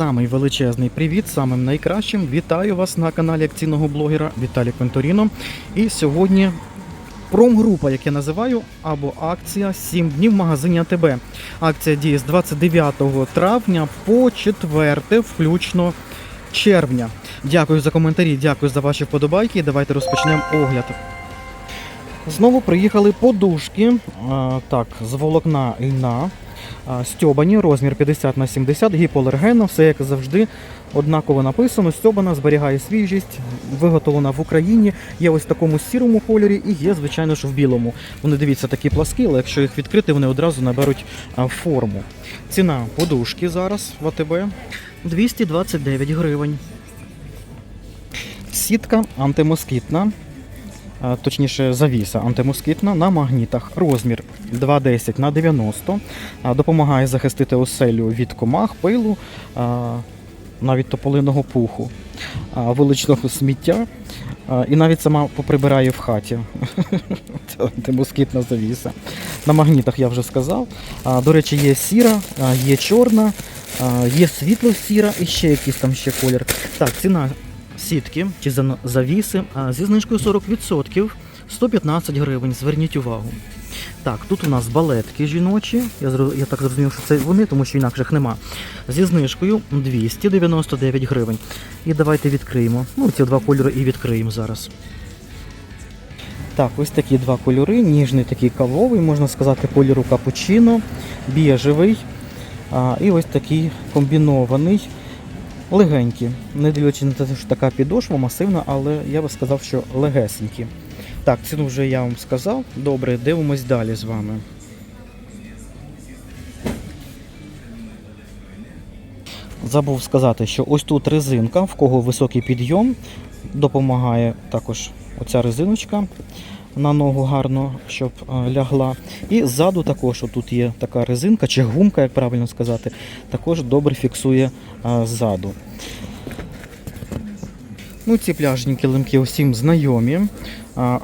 Самий величезний привіт, самим найкращим. Вітаю вас на каналі акційного блогера Віталій Квенторіно. І сьогодні промгрупа, як я називаю, або акція 7 днів в магазині АТБ. Акція діє з 29 травня по 4 включно червня. Дякую за коментарі, дякую за ваші вподобайки. Давайте розпочнемо огляд. Знову приїхали подушки. Так, з волокна льна. Стьобані, розмір 50 на 70, гіпоалергенно, все як завжди. Однаково написано, стьобана зберігає свіжість, виготовлена в Україні. Є ось в такому сірому кольорі і є, звичайно ж, в білому. Вони дивіться такі пласкі, але якщо їх відкрити, вони одразу наберуть форму. Ціна подушки зараз в АТБ 229 гривень. Сітка антимоскітна, точніше завіса антимоскітна на магнітах. Розмір 2,10 на 90. Допомагає захистити оселю від комах, пилу, навіть тополиного пуху, вуличного сміття. І навіть сама поприбирає в хаті. Це антимоскітна завіса. На магнітах я вже сказав. До речі, є сіра, є чорна, є світло сіра і ще якийсь там ще колір. Так, ціна сітки чи завіси зі знижкою 40% 115 гривень. Зверніть увагу. Так, тут у нас балетки жіночі. Я, я так зрозумів, що це вони, тому що інакших нема. Зі знижкою 299 гривень. І давайте відкриємо. Ну, ці два кольори і відкриємо зараз. Так, ось такі два кольори. Ніжний такий кавовий, можна сказати, кольору капучино, біжевий. А, і ось такий комбінований, легенький. Не дивлячись на те, що така підошва масивна, але я би сказав, що легесенькі. Так, ціну вже я вам сказав. Добре, дивимось далі з вами. Забув сказати, що ось тут резинка, в кого високий підйом, допомагає також оця резиночка на ногу гарно, щоб е, лягла. І ззаду також тут є така резинка чи гумка, як правильно сказати, також добре фіксує е, ззаду. Ну, ці пляжні килимки усім знайомі.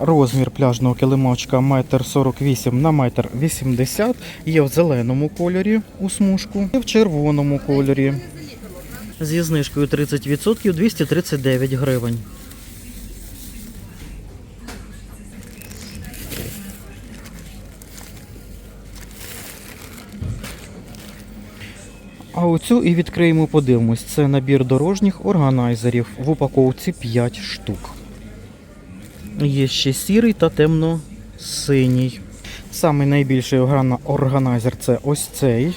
Розмір пляжного килимочка 1,48 на 1,80 м. Є в зеленому кольорі у смужку і в червоному кольорі. Зі знижкою 30% 239 гривень. А оцю і відкриємо, подивимось. Це набір дорожніх органайзерів в упаковці 5 штук. Є ще сірий та темно-синій. Самий найбільший органайзер це ось цей,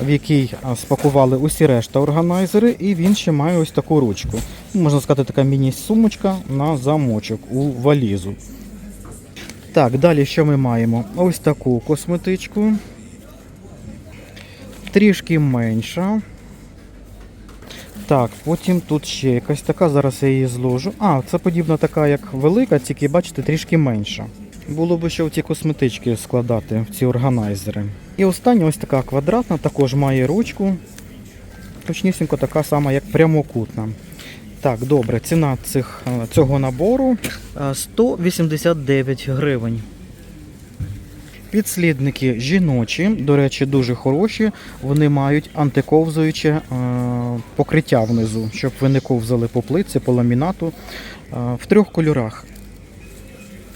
в який спакували усі решта органайзери, і він ще має ось таку ручку. Можна сказати, така міні-сумочка на замочок у валізу. Так, далі що ми маємо? Ось таку косметичку. Трішки менша. Так, потім тут ще якась така, зараз я її зложу. А, це подібна така, як велика, тільки бачите, трішки менша. Було б ще в ці косметички складати, в ці органайзери. І остання ось така квадратна, також має ручку. Точнісінько така сама, як прямокутна. Так, добре, ціна цих, е, цього набору е, 189 гривень. Підслідники жіночі, до речі, дуже хороші. Вони мають антиковзуюче е, покриття внизу, щоб ви не ковзали по плитці, по ламінату е, в трьох кольорах.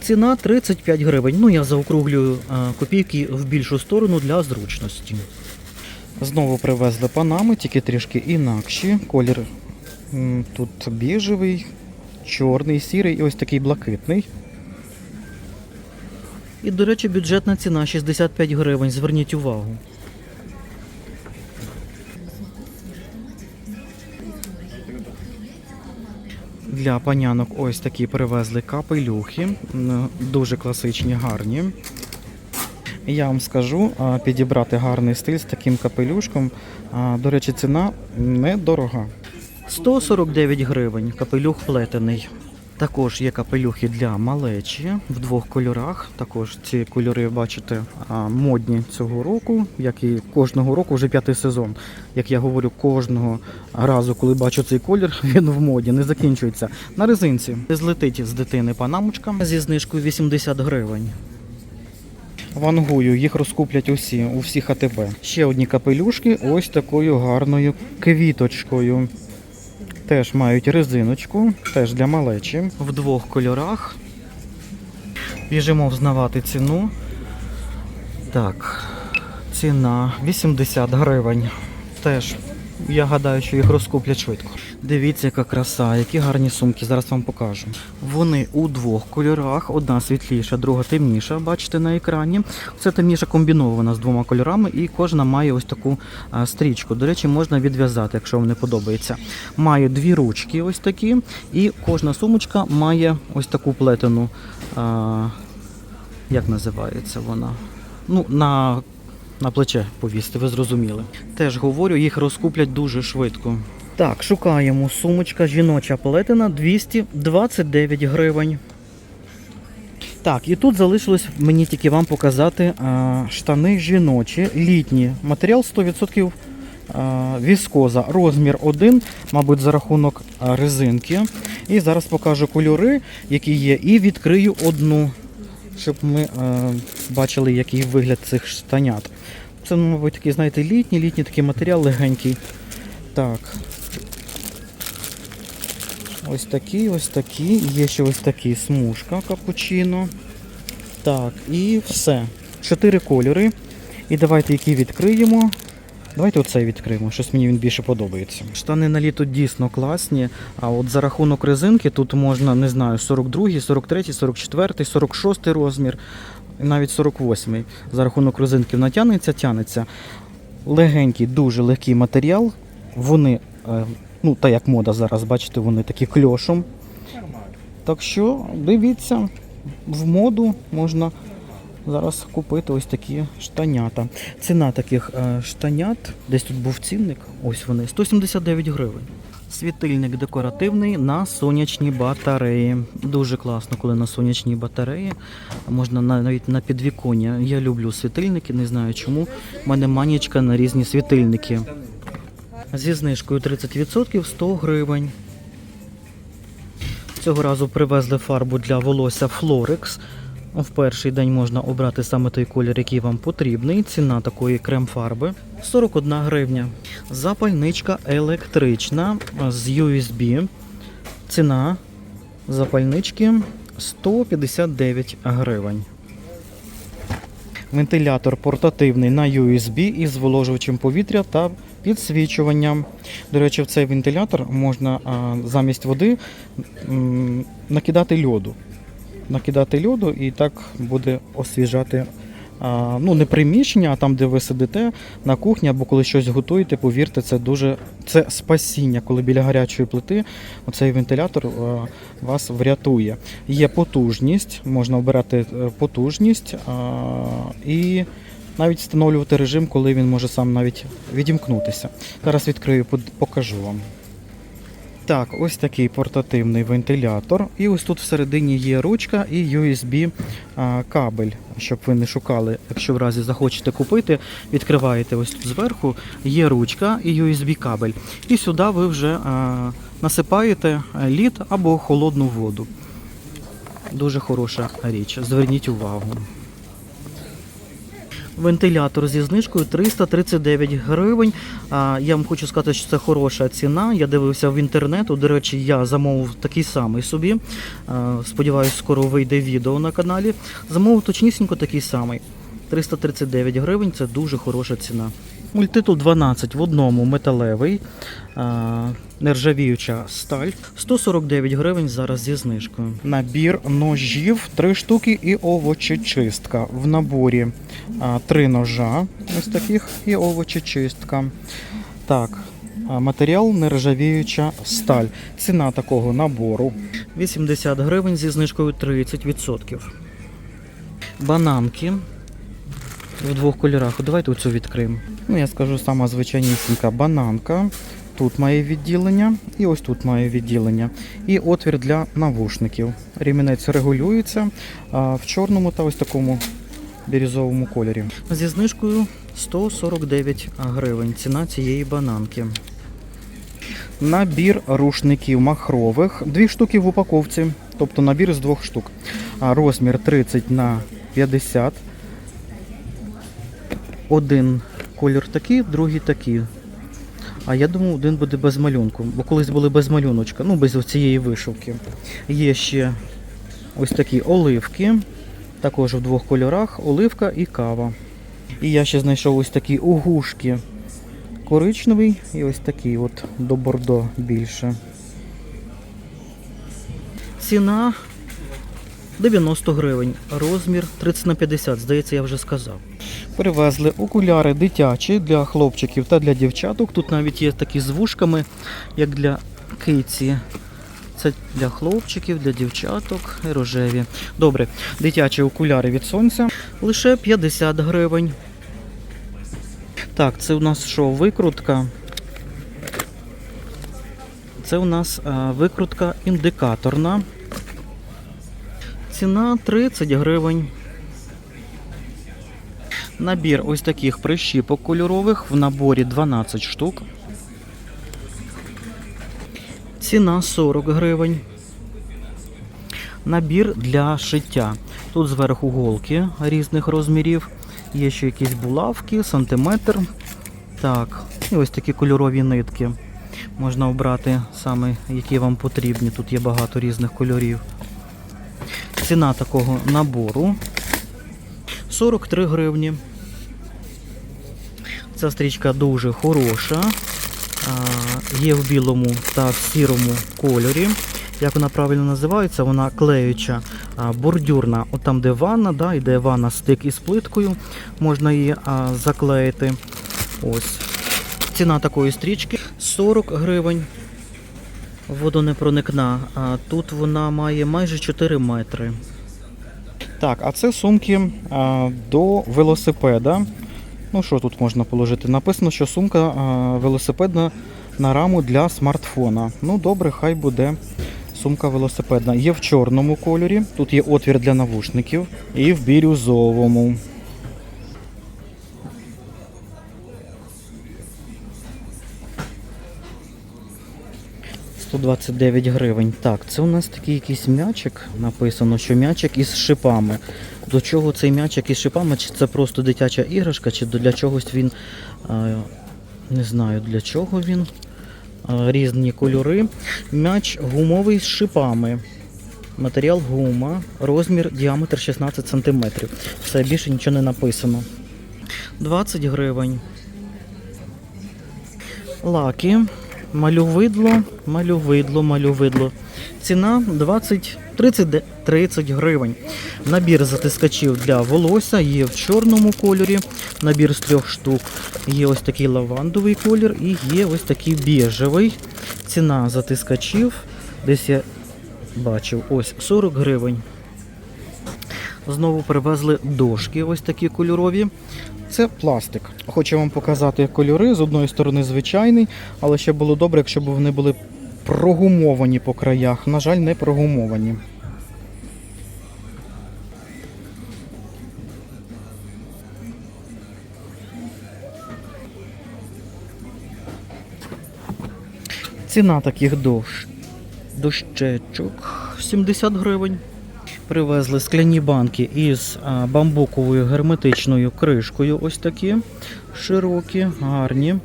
Ціна 35 гривень. Ну, я заокруглюю е, копійки в більшу сторону для зручності. Знову привезли панами, тільки трішки інакші. Колір тут біжевий, чорний, сірий і ось такий блакитний. І, до речі, бюджетна ціна 65 гривень. Зверніть увагу. Для панянок ось такі привезли капелюхи. Дуже класичні, гарні. Я вам скажу, підібрати гарний стиль з таким капелюшком. До речі, ціна недорога. 149 гривень. Капелюх плетений. Також є капелюхи для малечі в двох кольорах. Також ці кольори, бачите, модні цього року, як і кожного року, вже п'ятий сезон. Як я говорю, кожного разу, коли бачу цей колір, він в моді, не закінчується. На резинці злетить з дитини панамочка зі знижкою 80 гривень. Вангую, їх розкуплять усі, у всіх АТБ. Ще одні капелюшки, ось такою гарною квіточкою. Теж мають резиночку, теж для малечі. В двох кольорах. Біжимо взнавати ціну. Так, ціна 80 гривень. Теж я гадаю, що їх розкуплять швидко. Дивіться, яка краса, які гарні сумки. Зараз вам покажу. Вони у двох кольорах: одна світліша, друга темніша. Бачите на екрані. Це темніша комбінована з двома кольорами, і кожна має ось таку стрічку. До речі, можна відв'язати, якщо вам не подобається. Має дві ручки, ось такі, і кожна сумочка має ось таку плетену. А, як називається вона? Ну, на на плече повісти, ви зрозуміли. Теж говорю, їх розкуплять дуже швидко. Так, шукаємо сумочка жіноча плетена 229 гривень. Так, і тут залишилось мені тільки вам показати а, штани жіночі, літні. Матеріал 100% а, віскоза. Розмір 1, мабуть, за рахунок резинки. І зараз покажу кольори, які є, і відкрию одну, щоб ми е, бачили, який вигляд цих штанят. Це, мабуть, такий, знаєте, літній, літній такий матеріал легенький. Так. Ось такі, ось такі. Є ще ось такі смужка капучино. Так, і все. Чотири кольори. І давайте які відкриємо. Давайте оцей відкриємо, щось мені він більше подобається. Штани на літо дійсно класні, а от за рахунок резинки тут можна, не знаю, 42, 43, 44, 46 розмір, навіть 48-й. За рахунок резинки натягнеться, тянеться. Легенький, дуже легкий матеріал. Вони, е, ну, та як мода зараз, бачите, вони такі кльошом. Так що дивіться, в моду можна зараз купити ось такі штанята. Ціна таких е, штанят, десь тут був цінник, ось вони, 179 гривень. Світильник декоративний на сонячній батареї. Дуже класно, коли на сонячній батареї. Можна навіть на підвіконня. Я люблю світильники, не знаю чому. У мене манічка на різні світильники. Зі знижкою 30% 100 гривень. Цього разу привезли фарбу для волосся Florex. В перший день можна обрати саме той колір, який вам потрібний. Ціна такої крем-фарби 41 гривня. Запальничка електрична з USB. Ціна запальнички 159 гривень. Вентилятор портативний на USB із зволожувачем повітря та підсвічуванням. До речі, в цей вентилятор можна замість води накидати льоду. Накидати льоду і так буде освіжати ну, не приміщення, а там, де ви сидите на кухні або коли щось готуєте, повірте, це дуже це спасіння, коли біля гарячої плити оцей вентилятор вас врятує. Є потужність, можна обирати е, потужність і навіть встановлювати режим, коли він може сам навіть відімкнутися. Зараз відкрию, покажу вам. Так, ось такий портативний вентилятор. І ось тут всередині є ручка і USB-кабель, щоб ви не шукали. Якщо в разі захочете купити, відкриваєте ось тут зверху, є ручка і USB кабель. І сюди ви вже насипаєте лід або холодну воду. Дуже хороша річ. Зверніть увагу. Вентилятор зі знижкою 339 гривень. Я вам хочу сказати, що це хороша ціна. Я дивився в інтернету. До речі, я замовив такий самий собі. Сподіваюсь, скоро вийде відео на каналі. Замовив точнісінько такий самий. 339 гривень це дуже хороша ціна. Мультитул 12 в одному металевий, нержавіюча сталь. 149 гривень зараз зі знижкою. Набір ножів, 3 штуки і овочечистка. В наборі а, 3 ножа, ось таких, і овочечистка. Так, матеріал нержавіюча сталь. Ціна такого набору 80 гривень зі знижкою 30%. Бананки в двох кольорах. Давайте оцю відкриємо. Ну, я скажу сама звичайнісінька бананка. Тут має відділення і ось тут має відділення. І отвір для навушників. Рімінець регулюється в чорному та ось такому бірюзовому кольорі. Зі знижкою 149 гривень. Ціна цієї бананки. Набір рушників махрових. Дві штуки в упаковці, тобто набір з двох штук. Розмір 30 на 50 один колір такий, другий такий. А я думаю, один буде без малюнку, бо колись були без малюночка, ну без цієї вишивки. Є ще ось такі оливки, також в двох кольорах оливка і кава. І я ще знайшов ось такі угушки. Коричневий і ось такий от до бордо більше. Ціна 90 гривень, розмір 30 на 50, здається, я вже сказав. Привезли окуляри дитячі для хлопчиків та для дівчаток. Тут навіть є такі з вушками, як для киці. Це для хлопчиків, для дівчаток і рожеві. Добре, дитячі окуляри від сонця лише 50 гривень. Так, це у нас що, викрутка? Це у нас викрутка індикаторна. Ціна 30 гривень. Набір ось таких прищіпок кольорових в наборі 12 штук. Ціна 40 гривень. Набір для шиття. Тут зверху голки різних розмірів. Є ще якісь булавки, сантиметр. Так, і ось такі кольорові нитки. Можна обрати саме, які вам потрібні. Тут є багато різних кольорів. Ціна такого набору 43 гривні. Ця стрічка дуже хороша. Є в білому та в сірому кольорі. Як вона правильно називається, вона клеюча, бордюрна. От там, де ванна, да, йде ванна стик із плиткою, можна її а, заклеїти. Ось. Ціна такої стрічки 40 гривень. Водонепроникна. А тут вона має майже 4 метри. Так, а це сумки а, до велосипеда. Ну, що тут можна положити? Написано, що сумка а, велосипедна на раму для смартфона. Ну, добре, хай буде сумка велосипедна. Є в чорному кольорі, тут є отвір для навушників, і в бірюзовому. «129 гривень. Так, це у нас такий якийсь м'ячик. Написано, що м'ячик із шипами. До чого цей м'ячик із шипами? Чи це просто дитяча іграшка, чи для чогось він. не знаю для чого він. Різні кольори. М'яч гумовий з шипами. Матеріал гума, розмір, діаметр 16 см. Все більше нічого не написано. 20 гривень. Лаки. Малювидло, малювидло, малювидло. Ціна 20, 30, 30 гривень. Набір затискачів для волосся є в чорному кольорі. Набір з трьох штук. Є ось такий лавандовий колір і є ось такий біжевий. Ціна затискачів. Десь я бачив ось 40 гривень. Знову привезли дошки, ось такі кольорові. Це пластик. Хочу вам показати кольори. З одної сторони звичайний, але ще було добре, якщо б вони були прогумовані по краях. На жаль, не прогумовані. Ціна таких дощ... дощечок 70 гривень. Привезли скляні банки із бамбуковою герметичною кришкою. Ось такі широкі, гарні.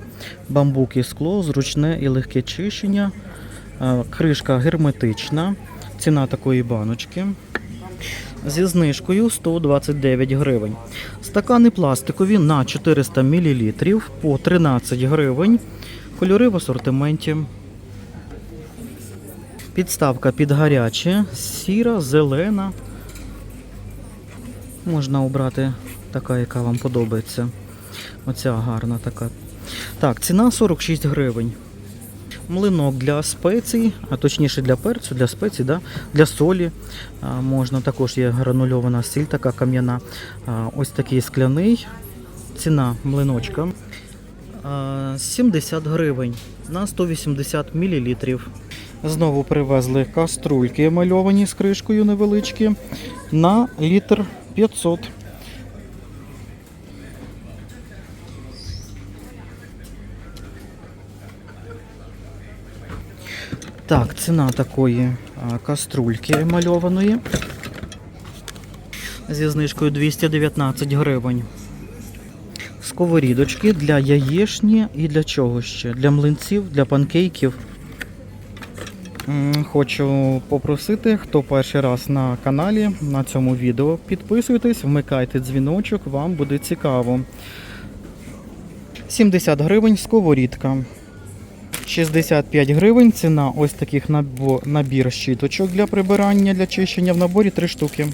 Бамбук і скло, зручне і легке чищення. Кришка герметична. Ціна такої баночки. Зі знижкою 129 гривень. Стакани пластикові на 400 мл по 13 гривень. Кольори в асортименті. Підставка під гаряче, сіра, зелена. Можна обрати така, яка вам подобається. Оця гарна така. Так, ціна 46 гривень. Млинок для спецій, а точніше для перцю, для спецій, да? для солі. А, можна також є гранульована сіль, така кам'яна. Ось такий скляний. Ціна млиночка. А, 70 гривень на 180 мл. Знову привезли каструльки мальовані з кришкою невеличкі на літр 500. Так, ціна такої каструльки мальованої зі знижкою 219 гривень. Сковорідочки для яєшні і для чого ще? Для млинців, для панкейків. Хочу попросити, хто перший раз на каналі на цьому відео, підписуйтесь, вмикайте дзвіночок, вам буде цікаво. 70 гривень сковорідка. 65 гривень ціна ось таких набір щіточок для прибирання для чищення в наборі 3 штуки.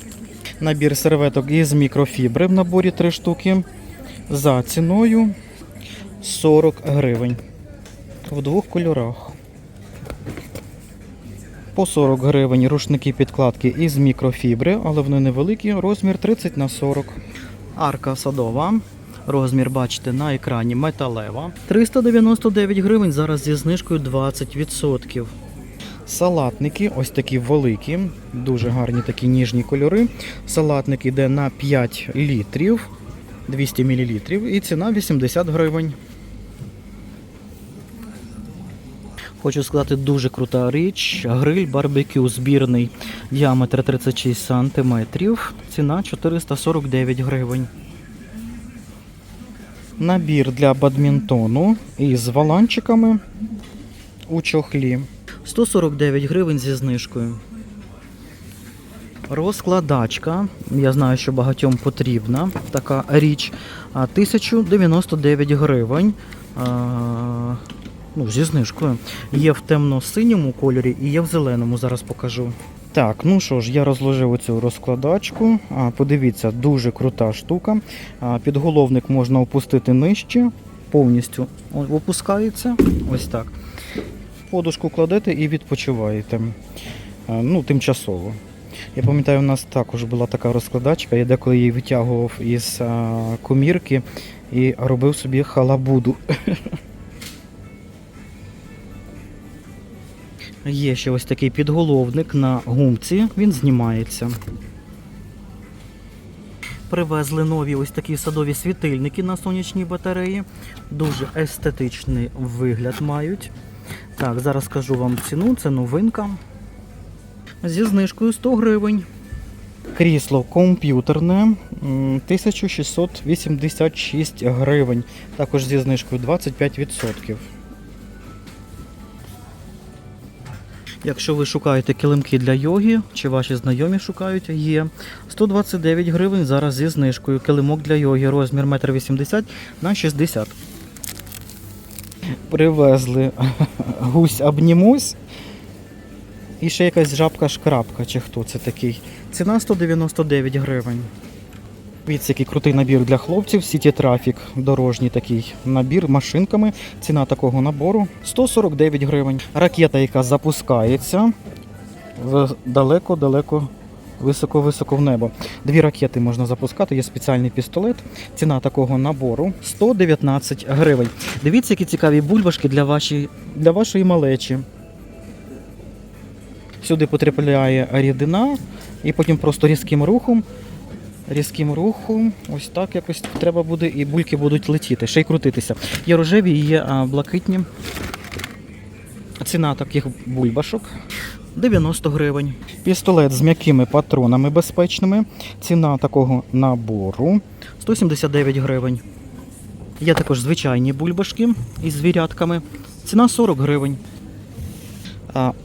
Набір серветок із мікрофібри в наборі 3 штуки. За ціною 40 гривень. В двох кольорах. По 40 гривень рушники підкладки із мікрофібри, але вони невеликі, розмір 30 на 40. Арка садова. Розмір бачите на екрані металева. 399 гривень зараз зі знижкою 20%. Салатники, ось такі великі, дуже гарні такі ніжні кольори. Салатник іде на 5 літрів, 200 мл і ціна 80 гривень. Хочу сказати, дуже крута річ. Гриль барбекю збірний, діаметр 36 см, ціна 449 гривень. Набір для бадмінтону із валанчиками у чохлі. 149 гривень зі знижкою. Розкладачка. Я знаю, що багатьом потрібна така річ. 1099 гривень. Ну, зі знижкою. Є в темно-синьому кольорі і є в зеленому. Зараз покажу. Так, ну що ж, я розложив оцю розкладачку. А, подивіться, дуже крута штука. А, підголовник можна опустити нижче, повністю опускається. Ось так. Подушку кладете і відпочиваєте. А, ну, тимчасово. Я пам'ятаю, у нас також була така розкладачка, я деколи її витягував із а, комірки і робив собі халабуду. Є ще ось такий підголовник на гумці, він знімається. Привезли нові ось такі садові світильники на сонячній батареї. Дуже естетичний вигляд мають. Так, зараз скажу вам ціну, це новинка. Зі знижкою 100 гривень. Крісло комп'ютерне 1686 гривень. Також зі знижкою 25%. Якщо ви шукаєте килимки для йоги, чи ваші знайомі шукають, є 129 гривень зараз зі знижкою. Килимок для йоги, розмір 1,80 м на 60 Привезли гусь обнімусь. І ще якась жабка-шкрабка, чи хто це такий. Ціна 199 гривень. Дивіться, який крутий набір для хлопців. City Traffic, дорожній такий набір машинками. Ціна такого набору 149 гривень. Ракета, яка запускається далеко-далеко. Високо-високо в небо. Дві ракети можна запускати, є спеціальний пістолет. Ціна такого набору 119 гривень. Дивіться, які цікаві бульбашки для, вашої, для вашої малечі. Сюди потрапляє рідина, і потім просто різким рухом. Різким рухом, ось так якось треба буде, і бульки будуть летіти, ще й крутитися. Є рожеві і є блакитні. Ціна таких бульбашок 90 гривень. Пістолет з м'якими патронами безпечними. Ціна такого набору 179 гривень. Є також звичайні бульбашки із звірятками. Ціна 40 гривень.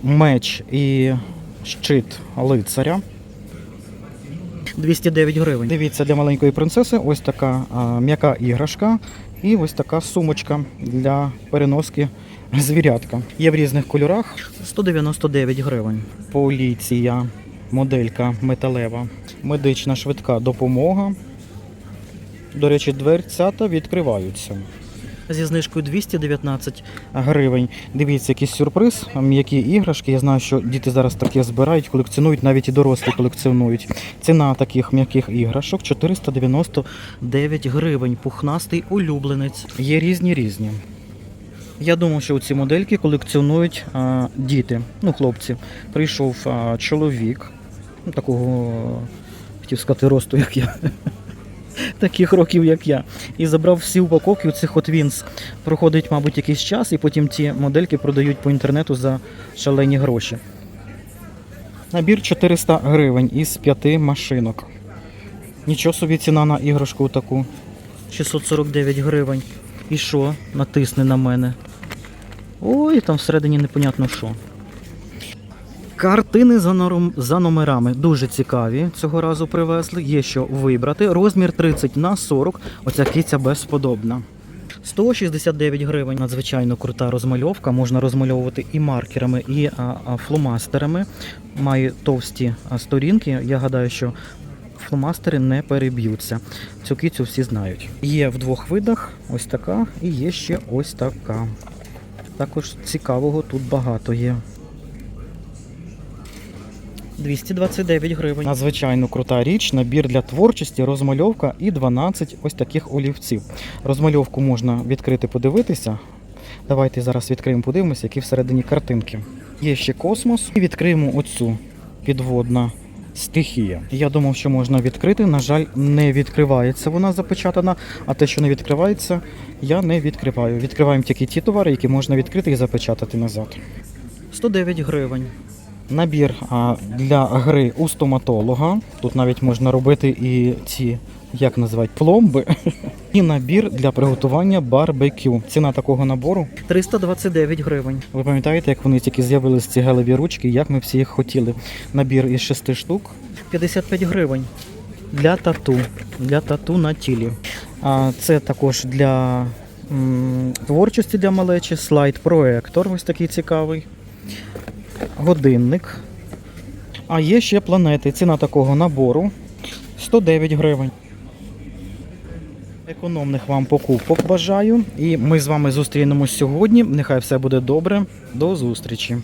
Меч і щит лицаря. 209 гривень. Дивіться, для маленької принцеси ось така м'яка іграшка і ось така сумочка для переноски звірятка. Є в різних кольорах. 199 гривень. Поліція, моделька металева, медична швидка допомога. До речі, дверцята відкриваються. Зі знижкою 219 гривень. Дивіться, якийсь сюрприз, м'які іграшки. Я знаю, що діти зараз таке збирають, колекціонують, навіть і дорослі колекціонують. Ціна таких м'яких іграшок 499 гривень. Пухнастий улюбленець. Є різні різні. Я думав, що ці модельки колекціонують а, діти, ну, хлопці. Прийшов а, чоловік, ну, такого, хотів сказати, росту, як я. Таких років, як я. І забрав всі упаковки у цих Hot Wheels. Проходить, мабуть, якийсь час, і потім ті модельки продають по інтернету за шалені гроші. Набір 400 гривень із 5 машинок. Нічого собі ціна на іграшку таку. 649 гривень. І що? Натисни на мене. Ой, там всередині непонятно що. Картини за, норм... за номерами дуже цікаві. Цього разу привезли. Є що вибрати. Розмір 30 на 40. Оця киця безподобна. 169 гривень. Надзвичайно крута розмальовка. Можна розмальовувати і маркерами, і фломастерами. Має товсті сторінки. Я гадаю, що фломастери не переб'ються. Цю кицю всі знають. Є в двох видах ось така, і є ще ось така. Також цікавого тут багато є. 229 гривень. Надзвичайно крута річ, набір для творчості, розмальовка і 12 ось таких олівців. Розмальовку можна відкрити, подивитися. Давайте зараз відкриємо, подивимося, які всередині картинки. Є ще космос. І відкриємо оцю підводна стихія. Я думав, що можна відкрити. На жаль, не відкривається вона запечатана, а те, що не відкривається, я не відкриваю. Відкриваємо тільки ті товари, які можна відкрити і запечатати назад. 109 гривень. Набір для гри у стоматолога. Тут навіть можна робити і ці, як називають, пломби. І набір для приготування барбекю. Ціна такого набору 329 гривень. Ви пам'ятаєте, як вони тільки з'явилися ці гелеві ручки, як ми всі їх хотіли. Набір із 6 штук 55 гривень. Для тату. Для тату на тілі. А це також для м, творчості для малечі, слайд-проектор, ось такий цікавий годинник. А є ще планети. Ціна такого набору 109 гривень. Економних вам покупок бажаю. І ми з вами зустрінемось сьогодні. Нехай все буде добре. До зустрічі.